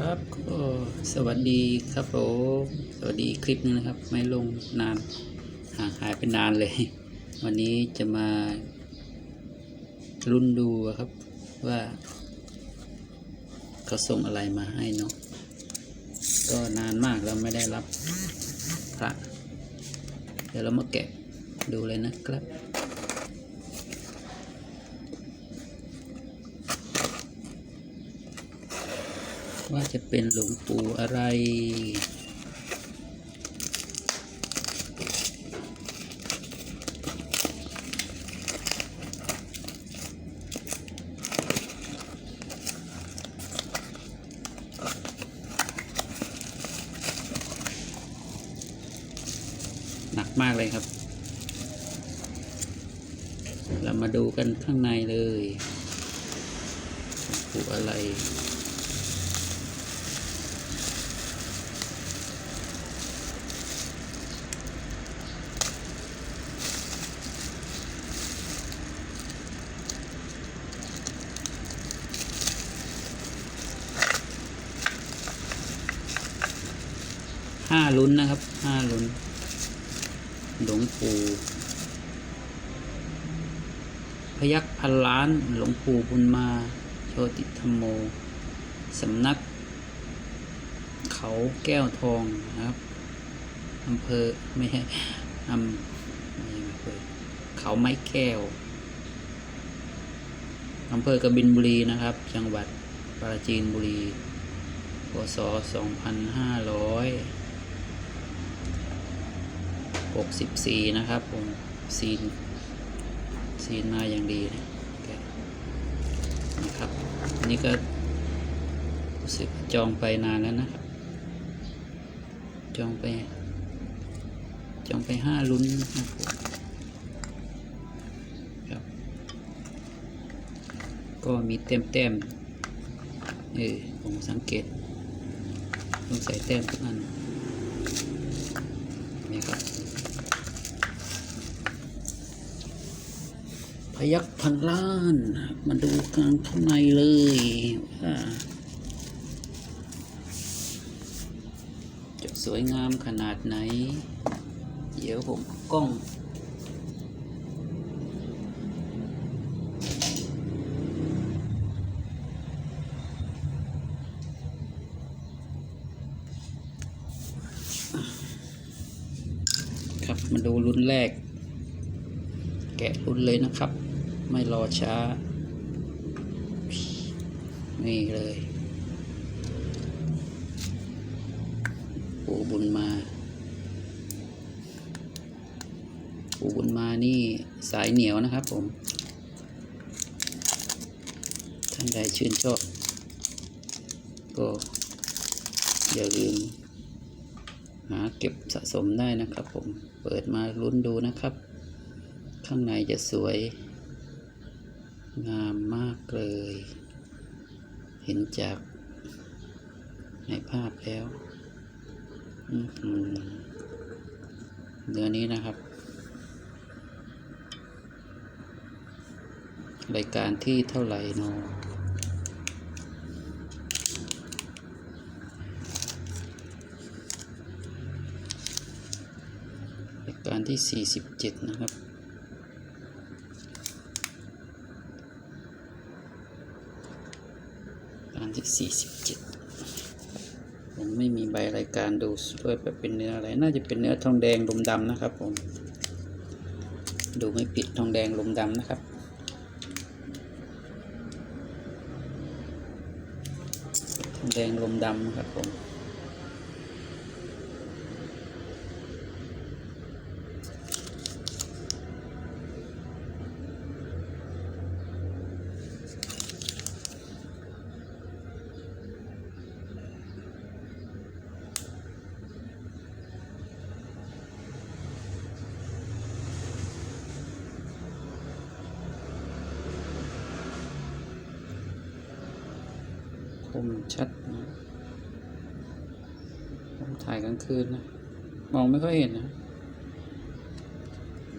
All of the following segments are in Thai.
ครับก็สวัสดีครับผมสวัสดีคลิปนึงนะครับ ไม่ลงนานห่างหายไปนานเลย วันนี้จะมารุ่นดูครับว่า เขาส่งอะไรมาให้เนาะก็นานมากแล้วไม่ได้รับพระเดี๋ยวเรามาแกะดูเลยนะครับ ว่าจะเป็นหลวงปู่อะไร หนักมากเลยครับ เรามาดูกันข้างในเลยปู่อะไร ห้าลุ้นนะครับห้าลุ้นหลวงปู่พยักพันล้านหลวงปู่บุญมาโชติธรรมโมสำนัก เขาแก้วทองนะครับอำเภอไม่ใช่อำเภอเขาไม้แก้วอำเภอกบินบุรีนะครับ จังหวัดปราจีนบุรีพศส องพันะครับผมซีนซีนมาอย่างดีนะนะครับอันนี้ก็รู้สึกจองไปนานแล้วนะครับ จองไป จองไปห้าลุ้นนะครับครับ ก็มีเต็มเต็มเออผมสังเกตต้องใส่แต้มทุกอันครับ พ ยักพันล้าน มาดูกันข้างในเลยจะสวยงามขนาดไหน เดี๋ยวผมกล้องครับมาดูรุ่นแรก แกะรุ่นเลยนะครับ ไม่รอช้า นี่เลยปู่บุญมาปู่บุญมานี่สายเหนียวนะครับผม ท่านใดชื่นชอบ ก็อย่าลืมหาเก็บสะสมได้นะครับผม เปิดมาลุ้นดูนะครับ ข้างในจะสวย งามมากเลย เห็นจากในภาพแล้วอื้อหือนนี้นะครับ รายการที่เท่าไหร่นอรายการที่ 47 นะครับ การ ที่ 47 ผมไม่มีใบรายการดูด้วยแบบเป็นเนื้ออะไร น่าจะเป็นเนื้อทองแดงลมดำนะครับผม ดูไม่ผิดทองแดงลมดำนะครับทองแดงลมดำครับผม คมชัดนะผมถ่ายกลางคืนนะ มองไม่ค่อยเห็นนะ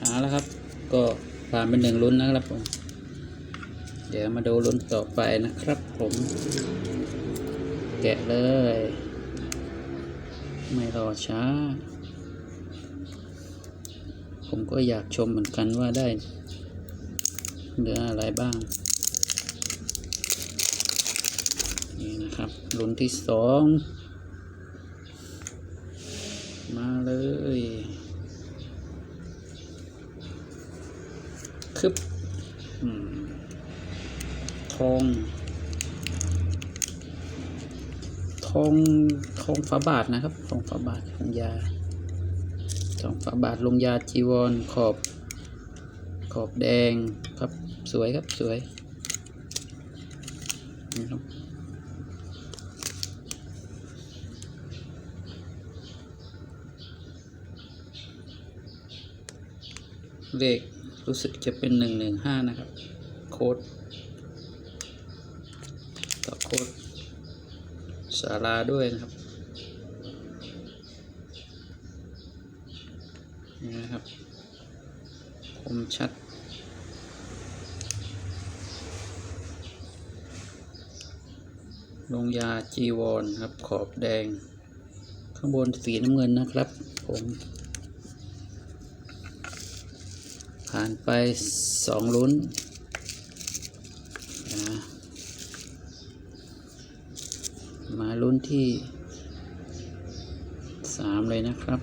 หาแล้วครับ ก็ผ่านเป็นหนึ่งลุ้นนะครับผม เดี๋ยวมาดูลุ้นต่อไปนะครับผม แกะเลย ไม่รอช้า ผมก็อยากชมเหมือนกันว่าได้เนื้ออะไรบ้าง นี่นะครับรุ่นที่สองมาเลยคึบทอง ทอง ทองฝาบาทนะครับ ทองฝาบาทลงยา ทองฝาบาทลงยาจีวรขอบ ขอบแดงครับ สวยครับ สวยนี่ครับ เลขรู้สึกจะเป็นหนึ่งหนึ่งห้านะครับ โค้ดต่อโค้ดสาราด้วยนะครับนี่นะครับ คมชัด ลงยาจีวรครับขอบแดง ข้างบนสีน้ำเงินนะครับผม ผ่านไปสองลุ้นมาลุ้นที่สามเลยนะครับ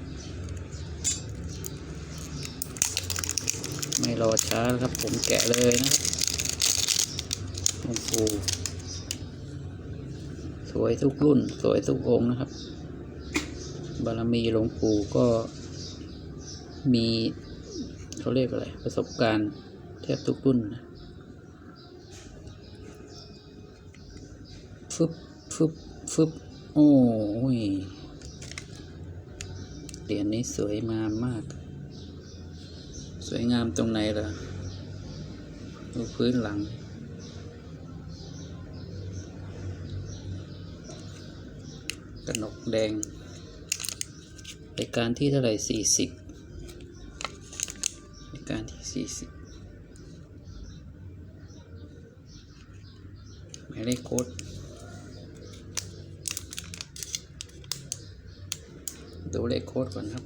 ไม่รอช้าครับผมแกะเลยนะครับหลวงปู่สวยทุกรุ่น สวยทุกองค์นะครับ บารมีหลวงปู่ก็มี เขาเรียกอะไร ประสบการณ์แทบทุกรุ่นนะฟึบฟึบฟึบโอ้ยเหรียญนี้สวยงามมาก สวยงามตรงไหนล่ะดูพื้นหลัง กระหนกแดงรายการที่เท่าไหร่สี่สิบ การที่สี่สิบหมายเลขโค้ดดูเลขโค้ดก่อนครับ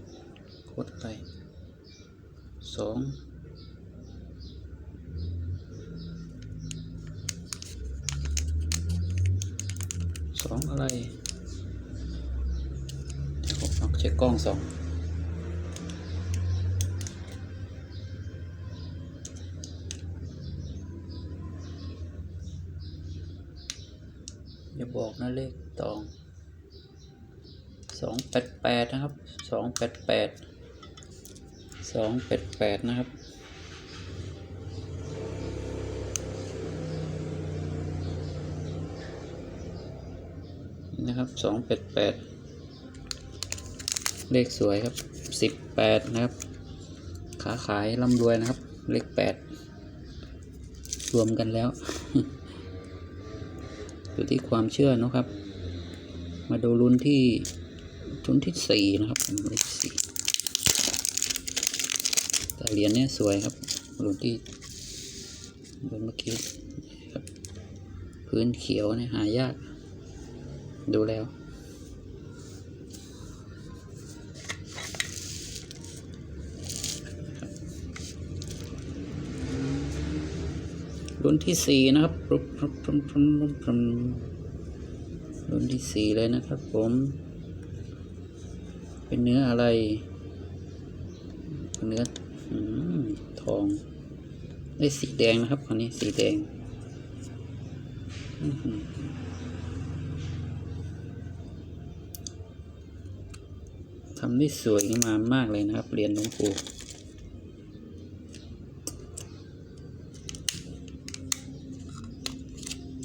โค้ดอะไรสองสองอะไรเดี๋ยวผมเอาเช็คกล้องสอง อย่าบอกนะเลขตองสองแปดแปดนะครับสองแปดแปดสองแปดแปดนะครับนี่นะครับสองแปดแปดเลขสวยครับสิบแปดนะครับ ขาขายร่ำรวยนะครับ เลขแปดรวมกันแล้ว อยู่ที่ความเชื่อเนะครับ มาดูรุ่นที่รุ่นที่สี่นะครับผมเลขสี่แต่เหรียญเนี้ยสวยครับรุ่นที่รุ่นเมื่อกี้ครับ พื้นเขียวเนี่ยหายาก ดูแล้ว รุ่นที่สี่นะครับรุ่นรุ่นรุ่นรุ่นรุ่นรุ่นที่สี่เลยนะครับผม เป็นเนื้ออะไร เนื้อทองได้สีแดงนะครับคนนี้สีแดงทำได้สวยงามมากเลยนะครับเหรียญหลวงปู่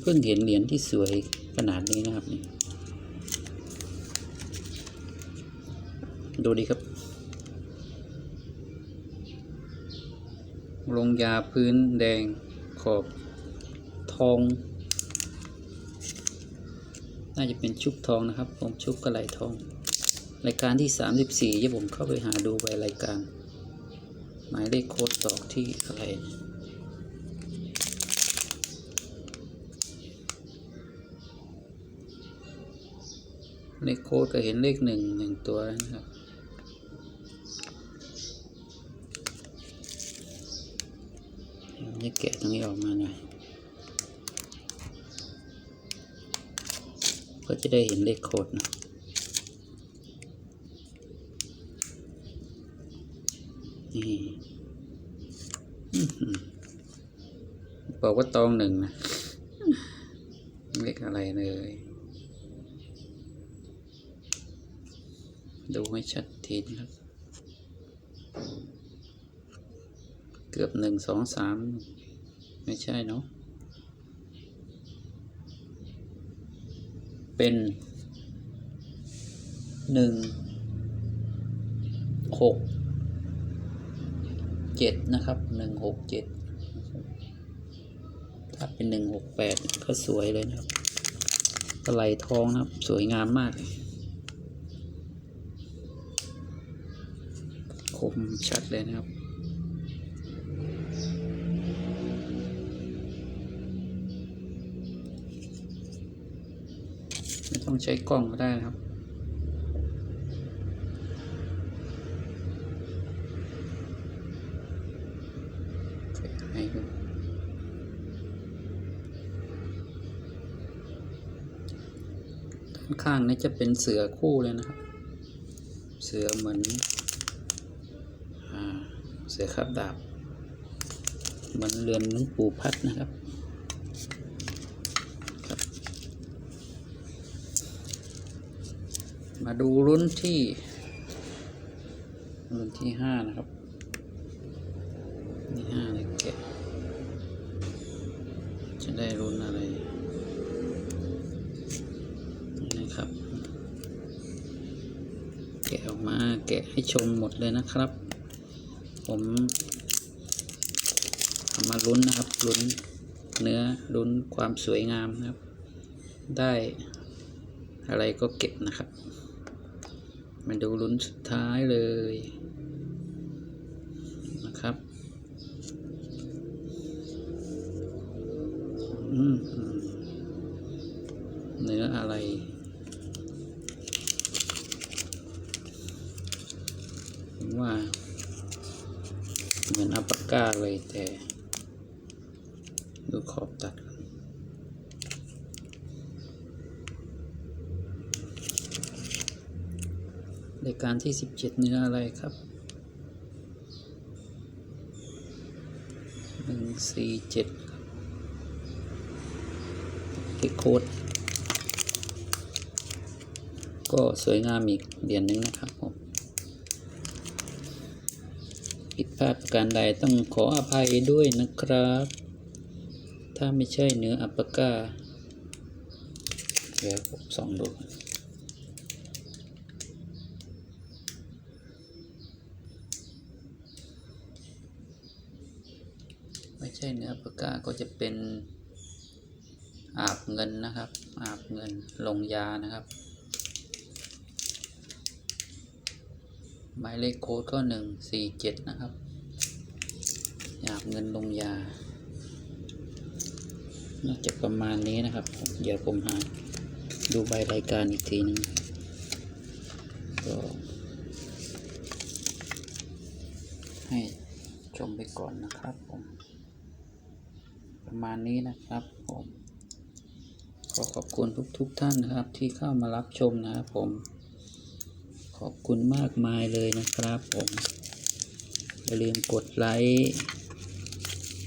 เพิ่งเห็นเหรียญที่สวยขนาดนี้นะครับนี่ดูดีครับ ลงยาพื้นแดงขอบทอง น่าจะเป็นชุบทองนะครับ ผมชุบกระไหลทอง รายการที่สามสิบสี่ที่ผมเข้าไปหาดูไปรายการ หมายเลขโค้ดตอกที่อะไร เลขโค้ดก็เห็นเลขหนึ่งหนึ่งตัวนะครับนี่แกะตรงนี้ออกมาหน่อยก็จะได้เห็นเลขโค้ดนะนี่บอกว่าตองหนึ่งนะเลขอะไรเลย ดูให้ชัดทีนะครับ เกือบหนึ่งสองสามไม่ใช่เนาะเป็นหนึ่งหกเจ็ดนะครับหนึ่งหกเจ็ดถ้าเป็นหนึ่งหกแปดก็สวยเลยนะครับปลาไหลทองนะครับ สวยงามมาก มชัดเลยนะครับ ไม่ต้องใช้กล้องก็ได้นะครับให้ดูด้านข้างนี้จะเป็นเสือคู่เลยนะครับ เสือเหมือน เสือขับดาบเหมือนเรือนหลวงปู่พัดนะครับครับ มาดูรุ่นที่ รุ่นที่ห้านะครับนี่ห้าเลยแกะจะได้รุ่นอะไรนี่นะครับ แกะออกมาแกะให้ชมหมดเลยนะครับ ผมทำมาลุ้นนะครับลุ้นเนื้อลุ้นความสวยงามนะครับ ได้อะไรก็เก็บนะครับ มาดูลุ้นสุดท้ายเลยนะครับ อืมอืมเนื้ออะไร ผมว่า เหมือนอัปปาก้าเลยแต่ ดูขอบ ตัดก่อนรายการที่สิบเจ็ดนื้ออะไรครับหนึ่งสี่เจ็ดครับเลขโค้ดก็สวยงามอีกเหรียญหนึ่งนะครับผมผิดพลาดประการใดต้องขออภัยด้วยนะครับ ถ้าไม่ใช่เนื้ออัปปาก้าเดี๋ยวผมส่องดูไม่ใช่เนื้ออัปปาก้าก็จะเป็นอาบเงินนะครับ อาบเงินลงยานะครับหมายเลขโค้ดก็หนึ่งสี่เจ็ดนะครับ อยากเงินลงยา น่าจะประมาณนี้นะครับผมเดี๋ยวผมหาดูใบรายการอีกทีหนึงก็ให้ชมไปก่อนนะครับผม ประมาณนี้นะครับผมขอขอบคุณทุกๆทท่านนะครับ ที่เข้ามารับชมนะครับผม ขอบคุณมากมายเลยนะครับผมอย่าลืมกดไลค์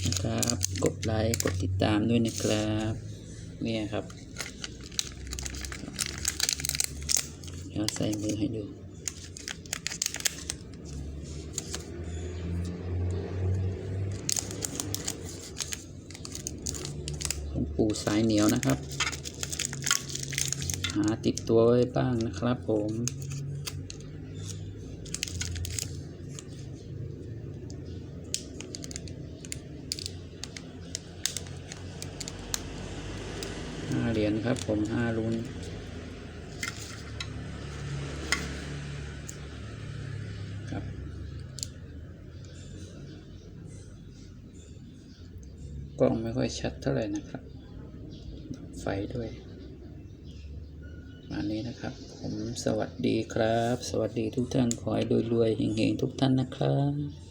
นะครับ กดไลค์ กดติดตามด้วยนะครับ เนี่ยครับ เดี๋ยวใส่มือให้ดูปูสายเหนียวนะครับ หาติดตัวไว้บ้างนะครับผม เหรียญครับผมห้าลุ้นครับ กล้องไม่ค่อยชัดเท่าไหร่นะครับ ไฟด้วย มามาณนี้นะครับ ผมสวัสดีครับ สวัสดีทุกท่าน ขอให้รวยๆเฮงๆทุกท่านนะครับ